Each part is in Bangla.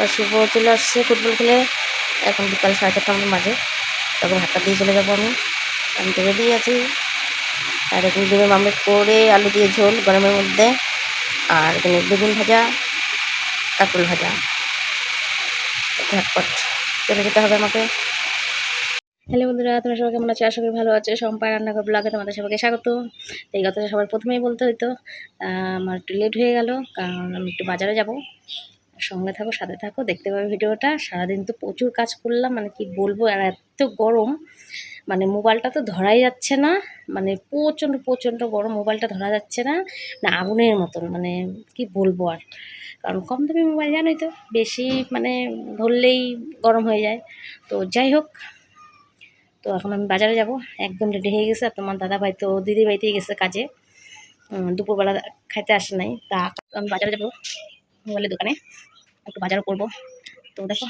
আর শুভ চলে আসছে ফুটবল খেলে। এখন বিকাল সাড়ে চারটা বাজে তখন হাতটা দিয়ে চলে যাব আমি। আমি তো রেডি আছি। আর এখানে ডিমের মামলেট করে আলু দিয়ে ঝোল গরমের মধ্যে। আর এখানে বেগুন ভাজা কাকুল ভাজা। ঝটপট। চলে যেতে হবে আমাকে। হ্যালো বন্ধুরা, তোমরা সবাই কেমন আছো? আশা করি ভালো আছো। সম্পায় রান্নাঘর ব্লগে তোমাদের সবাইকে স্বাগত। তো এই কথাটা সবার প্রথমেই বলতে হইতো। আমার একটু লেট হয়ে গেল, কারণ আমি একটু বাজারে যাব। সঙ্গে থাকো, সাথে থাকো, দেখতে পাবে ভিডিওটা। সারাদিন তো প্রচুর কাজ করলাম মানে কি বলব আর এত গরম। মানে মোবাইলটা তো ধরাই যাচ্ছে না মানে প্রচণ্ড প্রচণ্ড গরম, মোবাইলটা ধরা যাচ্ছে না। না, আগুনের মতন মানে কি বলব আর। কারণ কম দামি মোবাইল জানোই তো, বেশি মানে ধরলেই গরম হয়ে যায়। তো যাই হোক, তো এখন আমি বাজারে যাব, একদম রেডি হয়ে গেছে। আর তোমার দাদা ভাই তো, দিদি গেছে কাজে। দুপুরবেলা খাইতে আসে নাই, তা আমি বাজারে যাব। মোবাইলের দোকানে। একটু বাজারও করব। তো দেখো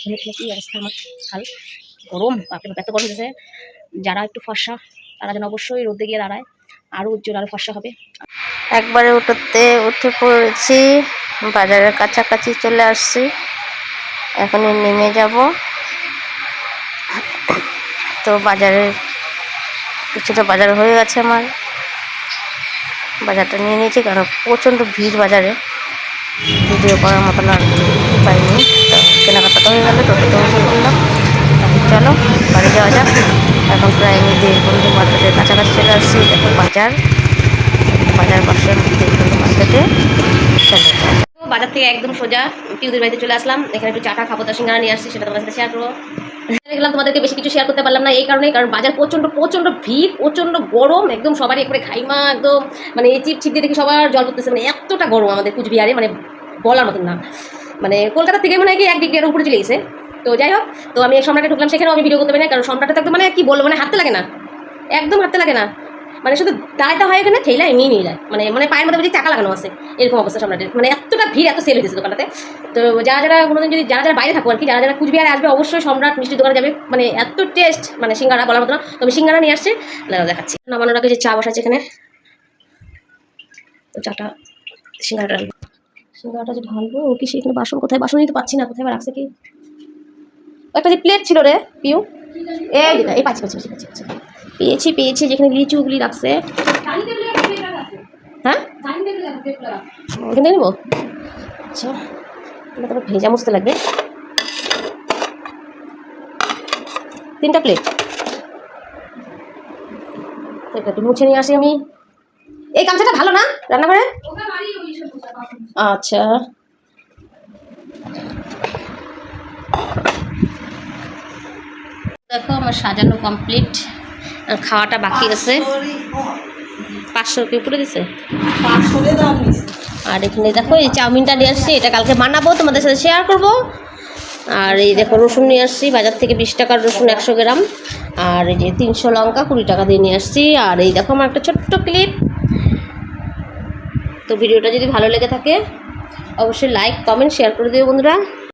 ঘুমে কী অবস্থা আমার হাল। গরম, বাপরে বাপ, এত গরম হয়েছে। যারা একটু ফর্সা, তারা যেন অবশ্যই রোদে গিয়ে দাঁড়ায়। আরও উজ্জ্বল আরও ফর্সা হবে। একবারে উঠতে উঠে পড়েছি। বাজারের কাছাকাছি চলে আসছি। এখনই নেমে যাব। তো বাজারের কিছুটা বাজার হয়ে গেছে আমার। বাজারটা নিয়ে নিয়েছি, কারণ প্রচণ্ড ভিড় বাজারে। ভিডিও করার মতন আর পাইনি। তো কেনাকাটা হয়ে গেল টোটোতে উঠে এখন চলো, বাড়ি যাওয়া যাক। এখন প্রায় আমি দেড়বন্ধু মার্কেটের কাছাকাছি চলে আসছি, দেখো বাজার। বাজার পাশে দেড়বন্ধু মার্কেটে চলে। যাই বাজার থেকে একদম সোজা পিউদের বাড়িতে চলে আসলাম। এখানে একটু চাটা খাব, তো সিঙ্গারা নিয়ে আসছি, সেটা তোমার সাথে শেয়ার করব। দেখলাম তোমাদেরকে বেশি কিছু শেয়ার করতে পারলাম না, এই কারণে কারণ বাজার প্রচণ্ড প্রচণ্ড ভিড়, প্রচণ্ড গরম, একদম সবারই একবারে খাইমা একদম মানে চিপ ছিপ দিয়ে দেখি সবার জল করতেছে মানে এতটা গরম আমাদের কুচবিহারে মানে বলার মতন না। মানে কলকাতা থেকে মনে হয় কি এক ডিগ্রির উপরে চলে গেছে। তো যাই হোক, তো আমি সম্রাটে ঢুকলাম, সেখানেও আমি ভিডিও করতে পারি না, কারণ সম্রাটে তো একদম মানে কি বলব মানে হাঁটতে লাগে না। একদম হাঁটতে লাগে না। মানে শুধু দাঁড়াইতে হয় এখানে ঠেলা এমনি নিয়ে যায়। মানে মানে পায়ের মধ্যে চাকা লাগানো আছে, এরকম অবস্থা সম্রাটের। মানে এতটা ভিড়, এত সেল হয়েছে দোকানটাতে। তো যারা যারা কোনোদিন যদি, যারা যারা বাইরে থাকব আর কি, যারা যারা কুচবিহারে আসবে, অবশ্যই সম্রাট মিষ্টির দোকানে যাবে। মানে এত টেস্ট মানে সিঙ্গারা বলার মতো না। তো আমি সিঙ্গারা নিয়ে আসছি দেখাচ্ছি। নামানোর আগে যে চা বসাচ্ছে এখানে, তো চাটা, সিঙ্গারাটা সিঙ্গারাটা যে ঢালবো ও কি সেখানে বাসন কোথায়? বাসন নিতে পাচ্ছি না, কোথায় রাখছে কি? একটা যে প্লেট ছিল রে, পিউ। এই এই পাচ্ছি পাচ্ছি পাচ্ছি পাচ্ছি। পেয়েছি পেয়েছি, যেখানে লিচুগুলি রাখছে। হ্যাঁ? থেকে নেব? আচ্ছা তারপর ভেজা মুছতে লাগবে। তিনটা প্লেট একটু মুছে নিয়ে আসি আমি। এই গামছাটা ভালো না রান্নাঘরে? আচ্ছা। দেখো, আমার সাজানো কমপ্লিট খাওয়াটা বাকি আছে। পাঁচশো রুপি উপরে দিছে? আর এখানে দেখো, এই চাউমিনটা নিয়ে আসছি, এটা কালকে বানাবো, তোমাদের সাথে শেয়ার করব। আর এই দেখো, রসুন নিয়ে আসছি, বাজার থেকে বিশ টাকার রসুন একশো গ্রাম। আর এই যে তিনশো লঙ্কা কুড়ি টাকা দিয়ে নিয়ে আসছি। আর এই দেখো, আমার একটা ছোট্ট ক্লিপ তো ভিডিওটা যদি ভালো লেগে থাকে, অবশ্যই লাইক কমেন্ট শেয়ার করে দিও বন্ধুরা।